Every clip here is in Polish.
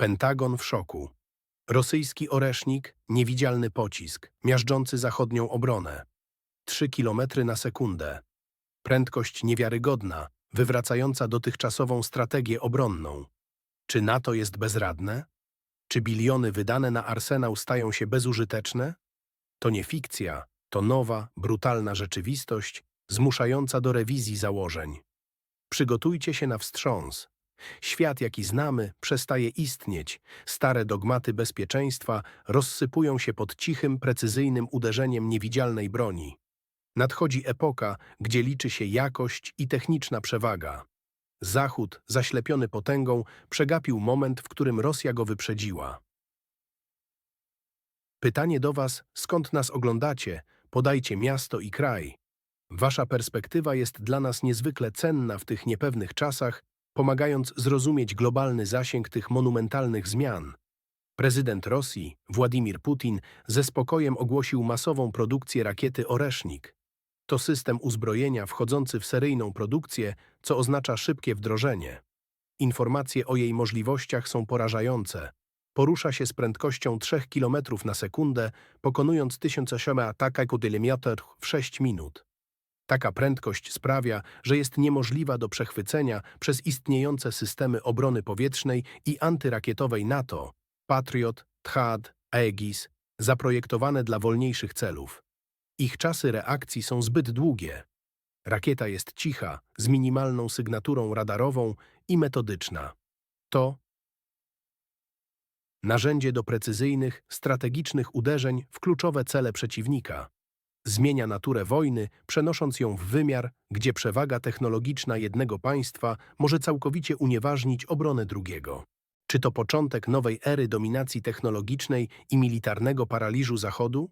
Pentagon w szoku. Rosyjski oresznik, niewidzialny pocisk, miażdżący zachodnią obronę. Trzy kilometry na sekundę. Prędkość niewiarygodna, wywracająca dotychczasową strategię obronną. Czy NATO jest bezradne? Czy biliony wydane na arsenał stają się bezużyteczne? To nie fikcja, to nowa, brutalna rzeczywistość, zmuszająca do rewizji założeń. Przygotujcie się na wstrząs. Świat, jaki znamy, przestaje istnieć. Stare dogmaty bezpieczeństwa rozsypują się pod cichym, precyzyjnym uderzeniem niewidzialnej broni. Nadchodzi epoka, gdzie liczy się jakość i techniczna przewaga. Zachód, zaślepiony potęgą, przegapił moment, w którym Rosja go wyprzedziła. Pytanie do Was, skąd nas oglądacie? Podajcie miasto i kraj. Wasza perspektywa jest dla nas niezwykle cenna w tych niepewnych czasach, pomagając zrozumieć globalny zasięg tych monumentalnych zmian. Prezydent Rosji, Władimir Putin, ze spokojem ogłosił masową produkcję rakiety Oresznik. To system uzbrojenia wchodzący w seryjną produkcję, co oznacza szybkie wdrożenie. Informacje o jej możliwościach są porażające. Porusza się z prędkością 3 km na sekundę, pokonując 1008 ataka w 6 minut. Taka prędkość sprawia, że jest niemożliwa do przechwycenia przez istniejące systemy obrony powietrznej i antyrakietowej NATO, Patriot, THAAD, Aegis, zaprojektowane dla wolniejszych celów. Ich czasy reakcji są zbyt długie. Rakieta jest cicha, z minimalną sygnaturą radarową i metodyczna. To narzędzie do precyzyjnych, strategicznych uderzeń w kluczowe cele przeciwnika. Zmienia naturę wojny, przenosząc ją w wymiar, gdzie przewaga technologiczna jednego państwa może całkowicie unieważnić obronę drugiego. Czy to początek nowej ery dominacji technologicznej i militarnego paraliżu Zachodu?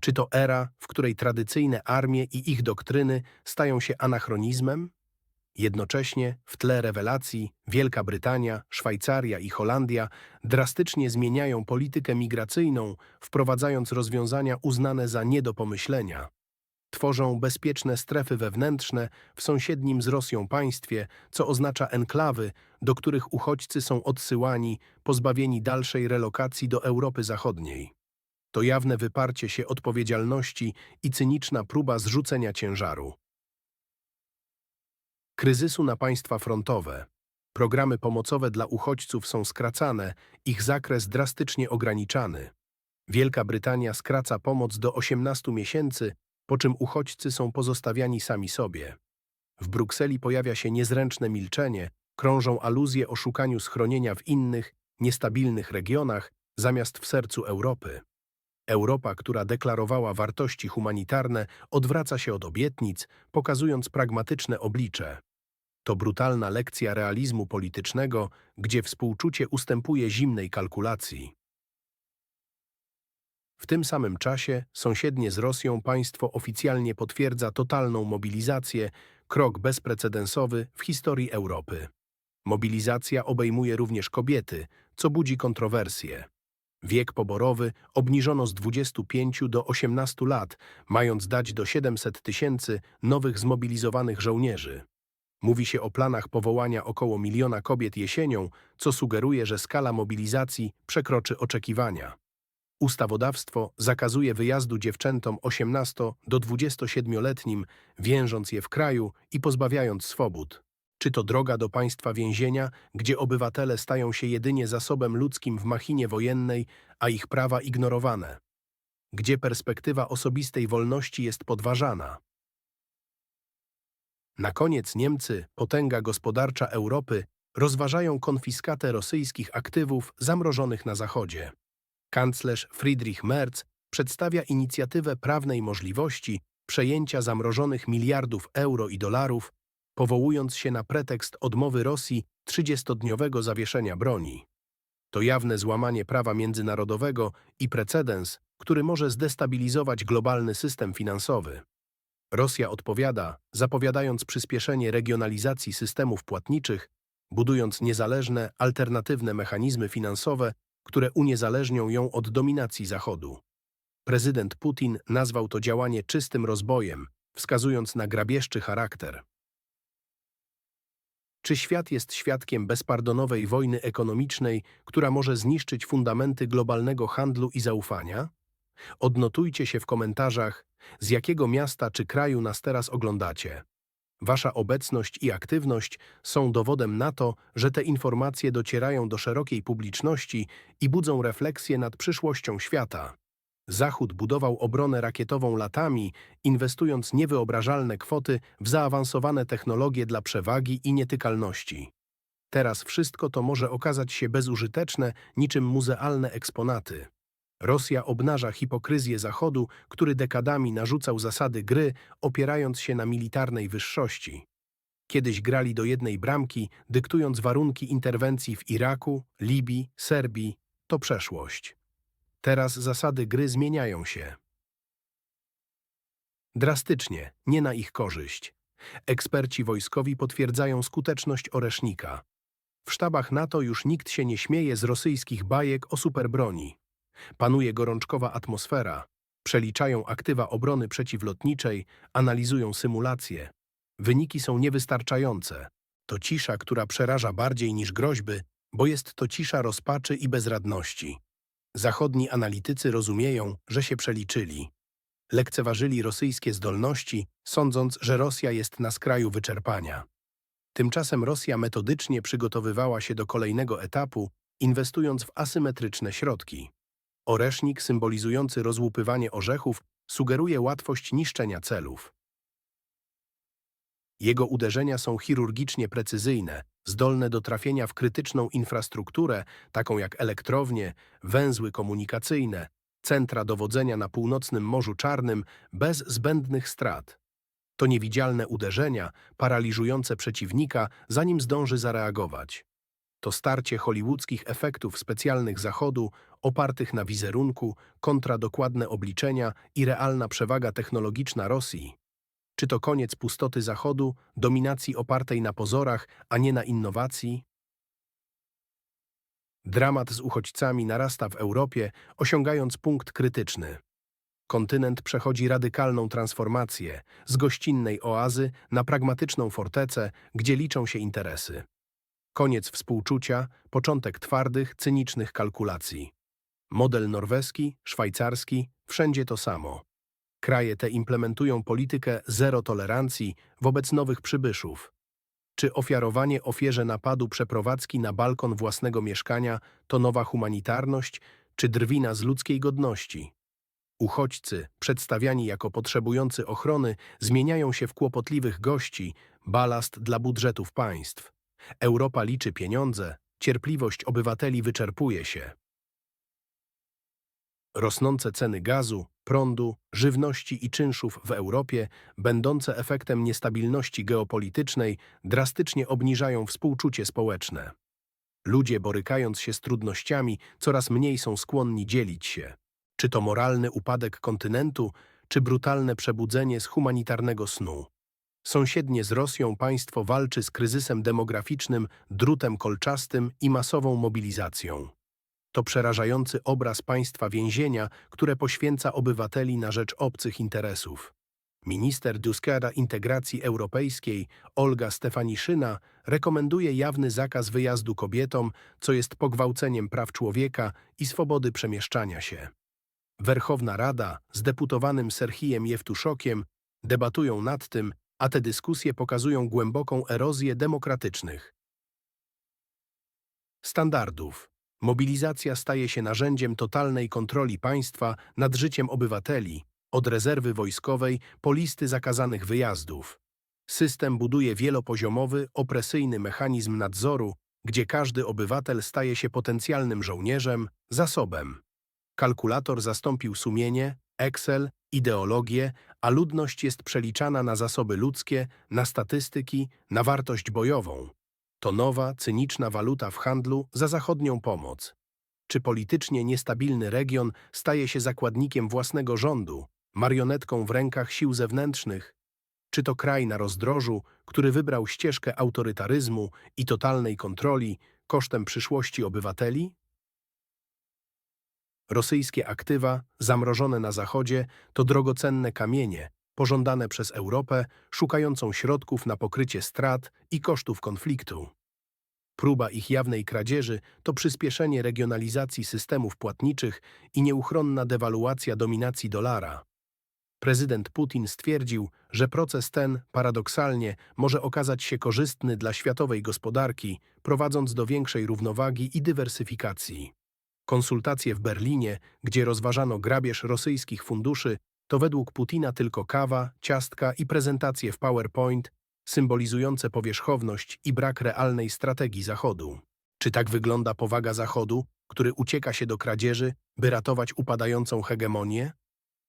Czy to era, w której tradycyjne armie i ich doktryny stają się anachronizmem? Jednocześnie w tle rewelacji Wielka Brytania, Szwajcaria i Holandia drastycznie zmieniają politykę migracyjną, wprowadzając rozwiązania uznane za nie do pomyślenia. Tworzą bezpieczne strefy wewnętrzne w sąsiednim z Rosją państwie, co oznacza enklawy, do których uchodźcy są odsyłani, pozbawieni dalszej relokacji do Europy Zachodniej. To jawne wyparcie się odpowiedzialności i cyniczna próba zrzucenia ciężaru. Kryzysu na państwa frontowe. Programy pomocowe dla uchodźców są skracane, ich zakres drastycznie ograniczany. Wielka Brytania skraca pomoc do 18 miesięcy, po czym uchodźcy są pozostawiani sami sobie. W Brukseli pojawia się niezręczne milczenie, krążą aluzje o szukaniu schronienia w innych, niestabilnych regionach, zamiast w sercu Europy. Europa, która deklarowała wartości humanitarne, odwraca się od obietnic, pokazując pragmatyczne oblicze. To brutalna lekcja realizmu politycznego, gdzie współczucie ustępuje zimnej kalkulacji. W tym samym czasie sąsiednie z Rosją państwo oficjalnie potwierdza totalną mobilizację, krok bezprecedensowy w historii Europy. Mobilizacja obejmuje również kobiety, co budzi kontrowersje. Wiek poborowy obniżono z 25 do 18 lat, mając dać do 700 tysięcy nowych zmobilizowanych żołnierzy. Mówi się o planach powołania około miliona kobiet jesienią, co sugeruje, że skala mobilizacji przekroczy oczekiwania. Ustawodawstwo zakazuje wyjazdu dziewczętom 18 do 27-letnim, więżąc je w kraju i pozbawiając swobód. Czy to droga do państwa więzienia, gdzie obywatele stają się jedynie zasobem ludzkim w machinie wojennej, a ich prawa ignorowane? Gdzie perspektywa osobistej wolności jest podważana? Na koniec Niemcy, potęga gospodarcza Europy, rozważają konfiskatę rosyjskich aktywów zamrożonych na Zachodzie. Kanclerz Friedrich Merz przedstawia inicjatywę prawnej możliwości przejęcia zamrożonych miliardów euro i dolarów powołując się na pretekst odmowy Rosji 30-dniowego zawieszenia broni. To jawne złamanie prawa międzynarodowego i precedens, który może zdestabilizować globalny system finansowy. Rosja odpowiada, zapowiadając przyspieszenie regionalizacji systemów płatniczych, budując niezależne, alternatywne mechanizmy finansowe, które uniezależnią ją od dominacji Zachodu. Prezydent Putin nazwał to działanie czystym rozbojem, wskazując na grabieżczy charakter. Czy świat jest świadkiem bezpardonowej wojny ekonomicznej, która może zniszczyć fundamenty globalnego handlu i zaufania? Odnotujcie się w komentarzach, z jakiego miasta czy kraju nas teraz oglądacie. Wasza obecność i aktywność są dowodem na to, że te informacje docierają do szerokiej publiczności i budzą refleksję nad przyszłością świata. Zachód budował obronę rakietową latami, inwestując niewyobrażalne kwoty w zaawansowane technologie dla przewagi i nietykalności. Teraz wszystko to może okazać się bezużyteczne, niczym muzealne eksponaty. Rosja obnaża hipokryzję Zachodu, który dekadami narzucał zasady gry, opierając się na militarnej wyższości. Kiedyś grali do jednej bramki, dyktując warunki interwencji w Iraku, Libii, Serbii, to przeszłość. Teraz zasady gry zmieniają się. Drastycznie, nie na ich korzyść. Eksperci wojskowi potwierdzają skuteczność oresznika. W sztabach NATO już nikt się nie śmieje z rosyjskich bajek o superbroni. Panuje gorączkowa atmosfera. Przeliczają aktywa obrony przeciwlotniczej, analizują symulacje. Wyniki są niewystarczające. To cisza, która przeraża bardziej niż groźby, bo jest to cisza rozpaczy i bezradności. Zachodni analitycy rozumieją, że się przeliczyli. Lekceważyli rosyjskie zdolności, sądząc, że Rosja jest na skraju wyczerpania. Tymczasem Rosja metodycznie przygotowywała się do kolejnego etapu, inwestując w asymetryczne środki. Oresznik symbolizujący rozłupywanie orzechów sugeruje łatwość niszczenia celów. Jego uderzenia są chirurgicznie precyzyjne, zdolne do trafienia w krytyczną infrastrukturę, taką jak elektrownie, węzły komunikacyjne, centra dowodzenia na północnym Morzu Czarnym bez zbędnych strat. To niewidzialne uderzenia, paraliżujące przeciwnika, zanim zdąży zareagować. To starcie hollywoodzkich efektów specjalnych Zachodu, opartych na wizerunku, kontra dokładne obliczenia i realna przewaga technologiczna Rosji. Czy to koniec pustoty Zachodu, dominacji opartej na pozorach, a nie na innowacji? Dramat z uchodźcami narasta w Europie, osiągając punkt krytyczny. Kontynent przechodzi radykalną transformację z gościnnej oazy na pragmatyczną fortecę, gdzie liczą się interesy. Koniec współczucia, początek twardych, cynicznych kalkulacji. Model norweski, szwajcarski, wszędzie to samo. Kraje te implementują politykę zero tolerancji wobec nowych przybyszów. Czy ofiarowanie ofierze napadu przeprowadzki na balkon własnego mieszkania to nowa humanitarność, czy drwina z ludzkiej godności? Uchodźcy, przedstawiani jako potrzebujący ochrony, zmieniają się w kłopotliwych gości, balast dla budżetów państw. Europa liczy pieniądze, cierpliwość obywateli wyczerpuje się. Rosnące ceny gazu, prądu, żywności i czynszów w Europie, będące efektem niestabilności geopolitycznej, drastycznie obniżają współczucie społeczne. Ludzie, borykając się z trudnościami, coraz mniej są skłonni dzielić się. Czy to moralny upadek kontynentu, czy brutalne przebudzenie z humanitarnego snu. Sąsiednie z Rosją państwo walczy z kryzysem demograficznym, drutem kolczastym i masową mobilizacją. To przerażający obraz państwa więzienia, które poświęca obywateli na rzecz obcych interesów. Minister Duskera Integracji Europejskiej Olga Stefaniszyna rekomenduje jawny zakaz wyjazdu kobietom, co jest pogwałceniem praw człowieka i swobody przemieszczania się. Werchowna Rada z deputowanym Serhijem Jewtuszokiem debatują nad tym, a te dyskusje pokazują głęboką erozję demokratycznych standardów. Mobilizacja staje się narzędziem totalnej kontroli państwa nad życiem obywateli, od rezerwy wojskowej po listy zakazanych wyjazdów. System buduje wielopoziomowy, opresyjny mechanizm nadzoru, gdzie każdy obywatel staje się potencjalnym żołnierzem, zasobem. Kalkulator zastąpił sumienie, Excel, ideologię, a ludność jest przeliczana na zasoby ludzkie, na statystyki, na wartość bojową. To nowa, cyniczna waluta w handlu za zachodnią pomoc. Czy politycznie niestabilny region staje się zakładnikiem własnego rządu, marionetką w rękach sił zewnętrznych? Czy to kraj na rozdrożu, który wybrał ścieżkę autorytaryzmu i totalnej kontroli kosztem przyszłości obywateli? Rosyjskie aktywa, zamrożone na Zachodzie, to drogocenne kamienie, pożądane przez Europę, szukającą środków na pokrycie strat i kosztów konfliktu. Próba ich jawnej kradzieży to przyspieszenie regionalizacji systemów płatniczych i nieuchronna dewaluacja dominacji dolara. Prezydent Putin stwierdził, że proces ten, paradoksalnie, może okazać się korzystny dla światowej gospodarki, prowadząc do większej równowagi i dywersyfikacji. Konsultacje w Berlinie, gdzie rozważano grabież rosyjskich funduszy, to według Putina tylko kawa, ciastka i prezentacje w PowerPoint, symbolizujące powierzchowność i brak realnej strategii Zachodu. Czy tak wygląda powaga Zachodu, który ucieka się do kradzieży, by ratować upadającą hegemonię?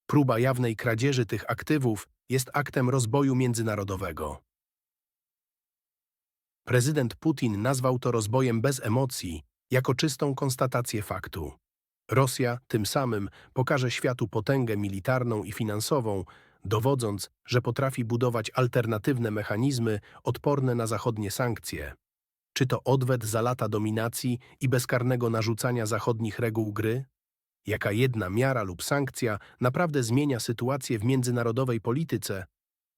Próba jawnej kradzieży tych aktywów jest aktem rozboju międzynarodowego. Prezydent Putin nazwał to rozbojem bez emocji, jako czystą konstatację faktu. Rosja tym samym pokaże światu potęgę militarną i finansową, dowodząc, że potrafi budować alternatywne mechanizmy odporne na zachodnie sankcje. Czy to odwet za lata dominacji i bezkarnego narzucania zachodnich reguł gry? Jaka jedna miara lub sankcja naprawdę zmienia sytuację w międzynarodowej polityce?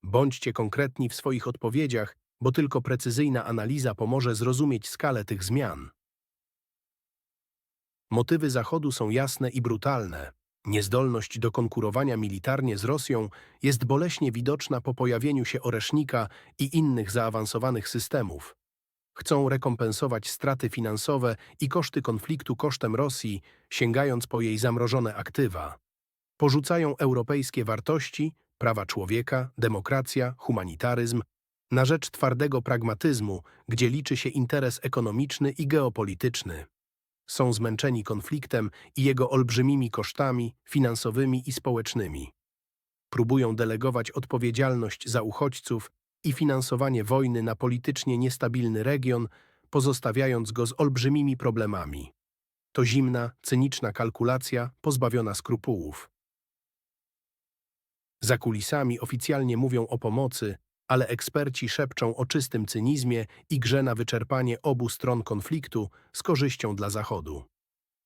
Bądźcie konkretni w swoich odpowiedziach, bo tylko precyzyjna analiza pomoże zrozumieć skalę tych zmian. Motywy Zachodu są jasne i brutalne. Niezdolność do konkurowania militarnie z Rosją jest boleśnie widoczna po pojawieniu się Oresznika i innych zaawansowanych systemów. Chcą rekompensować straty finansowe i koszty konfliktu kosztem Rosji, sięgając po jej zamrożone aktywa. Porzucają europejskie wartości, prawa człowieka, demokracja, humanitaryzm, na rzecz twardego pragmatyzmu, gdzie liczy się interes ekonomiczny i geopolityczny. Są zmęczeni konfliktem i jego olbrzymimi kosztami finansowymi i społecznymi. Próbują delegować odpowiedzialność za uchodźców i finansowanie wojny na politycznie niestabilny region, pozostawiając go z olbrzymimi problemami. To zimna, cyniczna kalkulacja pozbawiona skrupułów. Za kulisami oficjalnie mówią o pomocy, ale eksperci szepczą o czystym cynizmie i grze na wyczerpanie obu stron konfliktu z korzyścią dla Zachodu.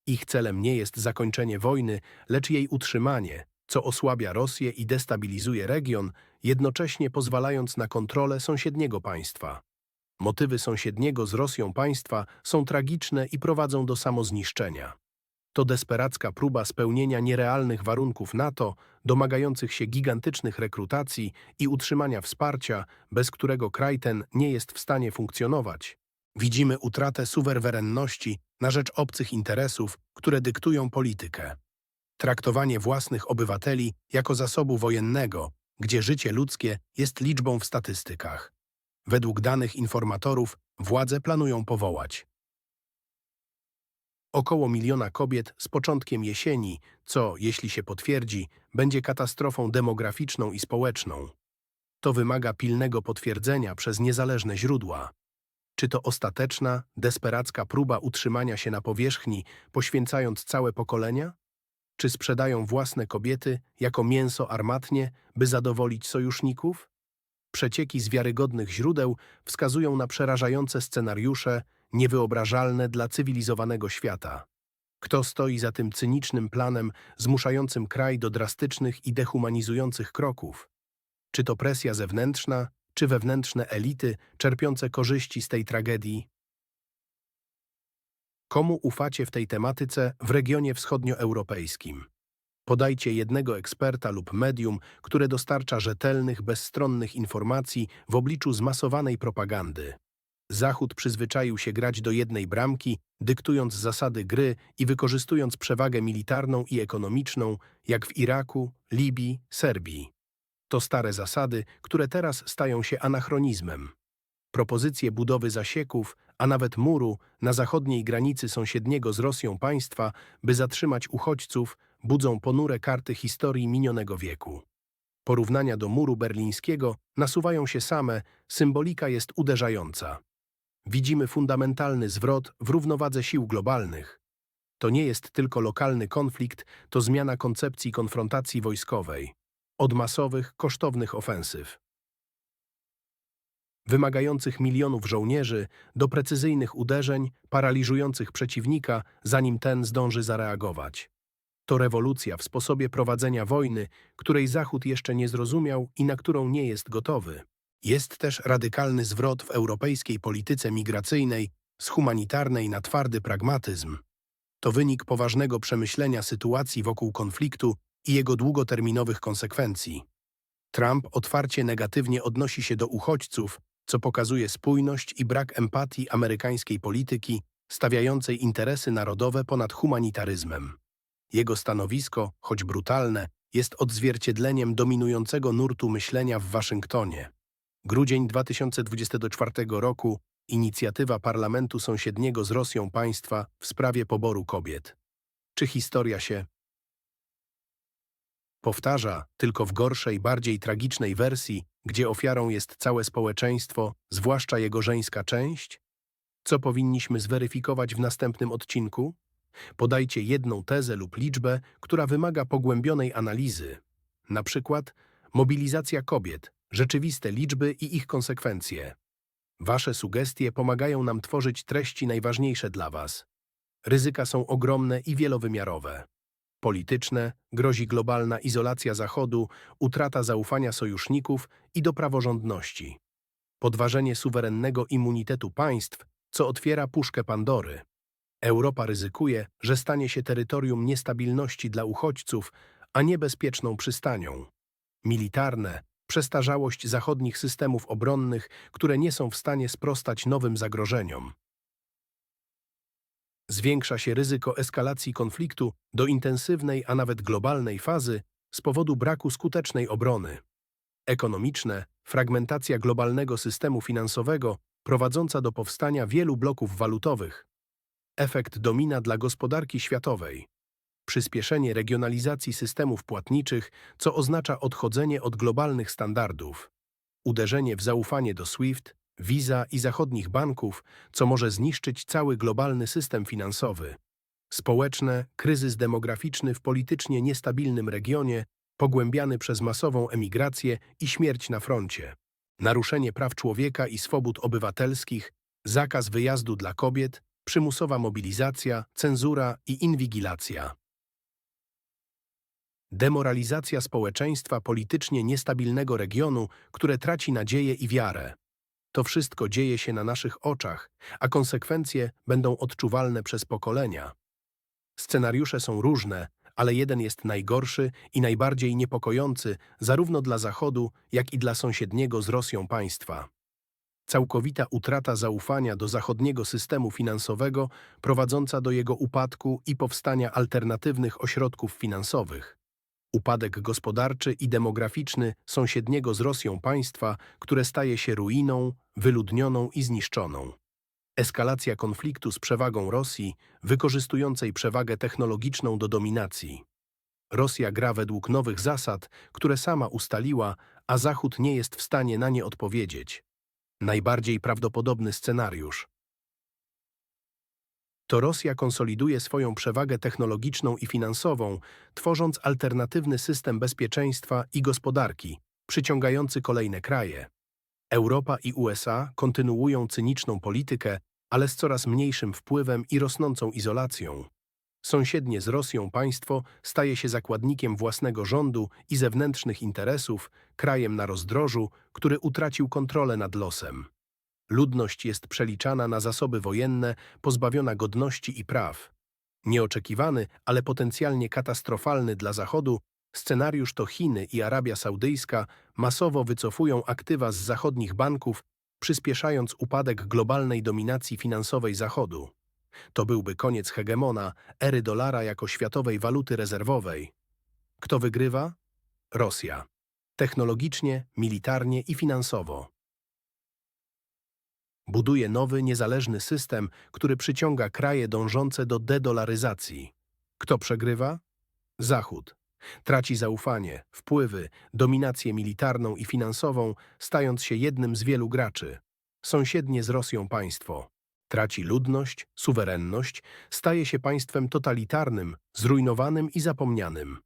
Ich celem nie jest zakończenie wojny, lecz jej utrzymanie, co osłabia Rosję i destabilizuje region, jednocześnie pozwalając na kontrolę sąsiedniego państwa. Motywy sąsiedniego z Rosją państwa są tragiczne i prowadzą do samozniszczenia. To desperacka próba spełnienia nierealnych warunków NATO, domagających się gigantycznych rekrutacji i utrzymania wsparcia, bez którego kraj ten nie jest w stanie funkcjonować. Widzimy utratę suwerenności na rzecz obcych interesów, które dyktują politykę. Traktowanie własnych obywateli jako zasobu wojennego, gdzie życie ludzkie jest liczbą w statystykach. Według danych informatorów władze planują powołać około miliona kobiet z początkiem jesieni, co, jeśli się potwierdzi, będzie katastrofą demograficzną i społeczną. To wymaga pilnego potwierdzenia przez niezależne źródła. Czy to ostateczna, desperacka próba utrzymania się na powierzchni, poświęcając całe pokolenia? Czy sprzedają własne kobiety jako mięso armatnie, by zadowolić sojuszników? Przecieki z wiarygodnych źródeł wskazują na przerażające scenariusze, niewyobrażalne dla cywilizowanego świata. Kto stoi za tym cynicznym planem zmuszającym kraj do drastycznych i dehumanizujących kroków? Czy to presja zewnętrzna, czy wewnętrzne elity czerpiące korzyści z tej tragedii? Komu ufacie w tej tematyce w regionie wschodnioeuropejskim? Podajcie jednego eksperta lub medium, które dostarcza rzetelnych, bezstronnych informacji w obliczu zmasowanej propagandy. Zachód przyzwyczaił się grać do jednej bramki, dyktując zasady gry i wykorzystując przewagę militarną i ekonomiczną, jak w Iraku, Libii, Serbii. To stare zasady, które teraz stają się anachronizmem. Propozycje budowy zasieków, a nawet muru na zachodniej granicy sąsiedniego z Rosją państwa, by zatrzymać uchodźców, budzą ponure karty historii minionego wieku. Porównania do muru berlińskiego nasuwają się same, symbolika jest uderzająca. Widzimy fundamentalny zwrot w równowadze sił globalnych. To nie jest tylko lokalny konflikt, to zmiana koncepcji konfrontacji wojskowej, od masowych, kosztownych ofensyw wymagających milionów żołnierzy, do precyzyjnych uderzeń, paraliżujących przeciwnika, zanim ten zdąży zareagować. To rewolucja w sposobie prowadzenia wojny, której Zachód jeszcze nie zrozumiał i na którą nie jest gotowy. Jest też radykalny zwrot w europejskiej polityce migracyjnej z humanitarnej na twardy pragmatyzm. To wynik poważnego przemyślenia sytuacji wokół konfliktu i jego długoterminowych konsekwencji. Trump otwarcie negatywnie odnosi się do uchodźców, co pokazuje spójność i brak empatii amerykańskiej polityki, stawiającej interesy narodowe ponad humanitaryzmem. Jego stanowisko, choć brutalne, jest odzwierciedleniem dominującego nurtu myślenia w Waszyngtonie. Grudzień 2024 roku inicjatywa Parlamentu Sąsiedniego z Rosją państwa w sprawie poboru kobiet. Czy historia się powtarza, tylko w gorszej, bardziej tragicznej wersji, gdzie ofiarą jest całe społeczeństwo, zwłaszcza jego żeńska część? Co powinniśmy zweryfikować w następnym odcinku? Podajcie jedną tezę lub liczbę, która wymaga pogłębionej analizy. Na przykład mobilizacja kobiet, rzeczywiste liczby i ich konsekwencje. Wasze sugestie pomagają nam tworzyć treści najważniejsze dla Was. Ryzyka są ogromne i wielowymiarowe. Polityczne, grozi globalna izolacja Zachodu, utrata zaufania sojuszników i do praworządności. Podważenie suwerennego immunitetu państw, co otwiera puszkę Pandory. Europa ryzykuje, że stanie się terytorium niestabilności dla uchodźców, a niebezpieczną przystanią. Militarne, przestarzałość zachodnich systemów obronnych, które nie są w stanie sprostać nowym zagrożeniom. Zwiększa się ryzyko eskalacji konfliktu do intensywnej, a nawet globalnej fazy z powodu braku skutecznej obrony. Ekonomiczne, fragmentacja globalnego systemu finansowego prowadząca do powstania wielu bloków walutowych. Efekt domina dla gospodarki światowej. Przyspieszenie regionalizacji systemów płatniczych, co oznacza odchodzenie od globalnych standardów. Uderzenie w zaufanie do SWIFT, Visa i zachodnich banków, co może zniszczyć cały globalny system finansowy. Społeczne, kryzys demograficzny w politycznie niestabilnym regionie, pogłębiany przez masową emigrację i śmierć na froncie. Naruszenie praw człowieka i swobód obywatelskich, zakaz wyjazdu dla kobiet, przymusowa mobilizacja, cenzura i inwigilacja. Demoralizacja społeczeństwa politycznie niestabilnego regionu, które traci nadzieję i wiarę. To wszystko dzieje się na naszych oczach, a konsekwencje będą odczuwalne przez pokolenia. Scenariusze są różne, ale jeden jest najgorszy i najbardziej niepokojący zarówno dla Zachodu, jak i dla sąsiedniego z Rosją państwa. Całkowita utrata zaufania do zachodniego systemu finansowego prowadząca do jego upadku i powstania alternatywnych ośrodków finansowych. Upadek gospodarczy i demograficzny sąsiedniego z Rosją państwa, które staje się ruiną, wyludnioną i zniszczoną. Eskalacja konfliktu z przewagą Rosji, wykorzystującej przewagę technologiczną do dominacji. Rosja gra według nowych zasad, które sama ustaliła, a Zachód nie jest w stanie na nie odpowiedzieć. Najbardziej prawdopodobny scenariusz. To Rosja konsoliduje swoją przewagę technologiczną i finansową, tworząc alternatywny system bezpieczeństwa i gospodarki, przyciągający kolejne kraje. Europa i USA kontynuują cyniczną politykę, ale z coraz mniejszym wpływem i rosnącą izolacją. Sąsiednie z Rosją państwo staje się zakładnikiem własnego rządu i zewnętrznych interesów, krajem na rozdrożu, który utracił kontrolę nad losem. Ludność jest przeliczana na zasoby wojenne, pozbawiona godności i praw. Nieoczekiwany, ale potencjalnie katastrofalny dla Zachodu, scenariusz to Chiny i Arabia Saudyjska masowo wycofują aktywa z zachodnich banków, przyspieszając upadek globalnej dominacji finansowej Zachodu. To byłby koniec hegemona, ery dolara jako światowej waluty rezerwowej. Kto wygrywa? Rosja. Technologicznie, militarnie i finansowo. Buduje nowy, niezależny system, który przyciąga kraje dążące do dedolaryzacji. Kto przegrywa? Zachód. Traci zaufanie, wpływy, dominację militarną i finansową, stając się jednym z wielu graczy. Sąsiednie z Rosją państwo. Traci ludność, suwerenność, staje się państwem totalitarnym, zrujnowanym i zapomnianym.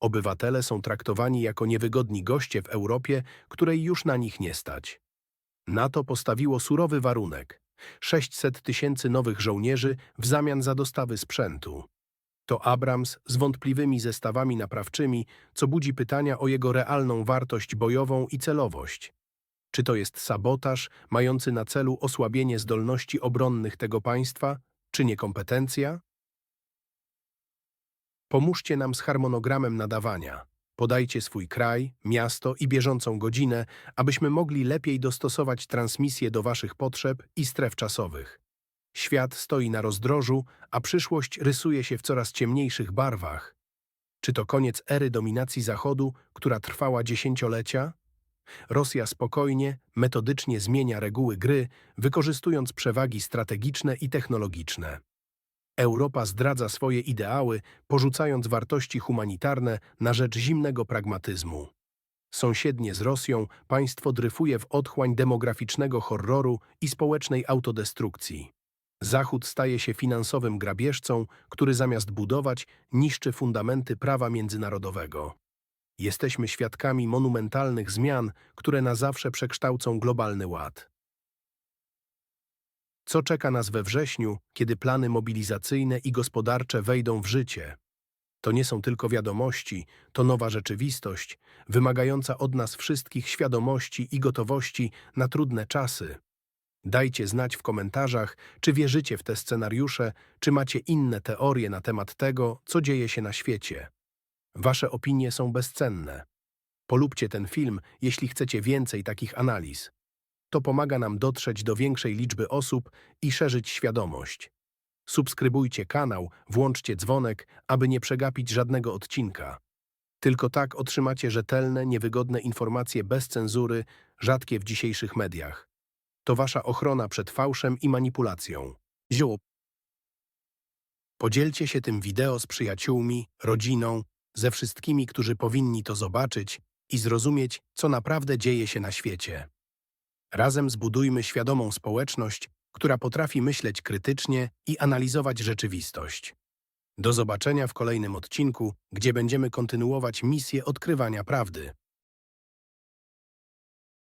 Obywatele są traktowani jako niewygodni goście w Europie, której już na nich nie stać. NATO postawiło surowy warunek 600 tysięcy nowych żołnierzy w zamian za dostawy sprzętu. To Abrams z wątpliwymi zestawami naprawczymi, co budzi pytania o jego realną wartość bojową i celowość. Czy to jest sabotaż mający na celu osłabienie zdolności obronnych tego państwa, czy niekompetencja? Pomóżcie nam z harmonogramem nadawania. Podajcie swój kraj, miasto i bieżącą godzinę, abyśmy mogli lepiej dostosować transmisję do Waszych potrzeb i stref czasowych. Świat stoi na rozdrożu, a przyszłość rysuje się w coraz ciemniejszych barwach. Czy to koniec ery dominacji Zachodu, która trwała dziesięciolecia? Rosja spokojnie, metodycznie zmienia reguły gry, wykorzystując przewagi strategiczne i technologiczne. Europa zdradza swoje ideały, porzucając wartości humanitarne na rzecz zimnego pragmatyzmu. Sąsiednie z Rosją państwo dryfuje w otchłań demograficznego horroru i społecznej autodestrukcji. Zachód staje się finansowym grabieżcą, który zamiast budować, niszczy fundamenty prawa międzynarodowego. Jesteśmy świadkami monumentalnych zmian, które na zawsze przekształcą globalny ład. Co czeka nas we wrześniu, kiedy plany mobilizacyjne i gospodarcze wejdą w życie? To nie są tylko wiadomości, to nowa rzeczywistość, wymagająca od nas wszystkich świadomości i gotowości na trudne czasy. Dajcie znać w komentarzach, czy wierzycie w te scenariusze, czy macie inne teorie na temat tego, co dzieje się na świecie. Wasze opinie są bezcenne. Polubcie ten film, jeśli chcecie więcej takich analiz. To pomaga nam dotrzeć do większej liczby osób i szerzyć świadomość. Subskrybujcie kanał, włączcie dzwonek, aby nie przegapić żadnego odcinka. Tylko tak otrzymacie rzetelne, niewygodne informacje bez cenzury, rzadkie w dzisiejszych mediach. To wasza ochrona przed fałszem i manipulacją. Ziół. Podzielcie się tym wideo z przyjaciółmi, rodziną, ze wszystkimi, którzy powinni to zobaczyć i zrozumieć, co naprawdę dzieje się na świecie. Razem zbudujmy świadomą społeczność, która potrafi myśleć krytycznie i analizować rzeczywistość. Do zobaczenia w kolejnym odcinku, gdzie będziemy kontynuować misję odkrywania prawdy.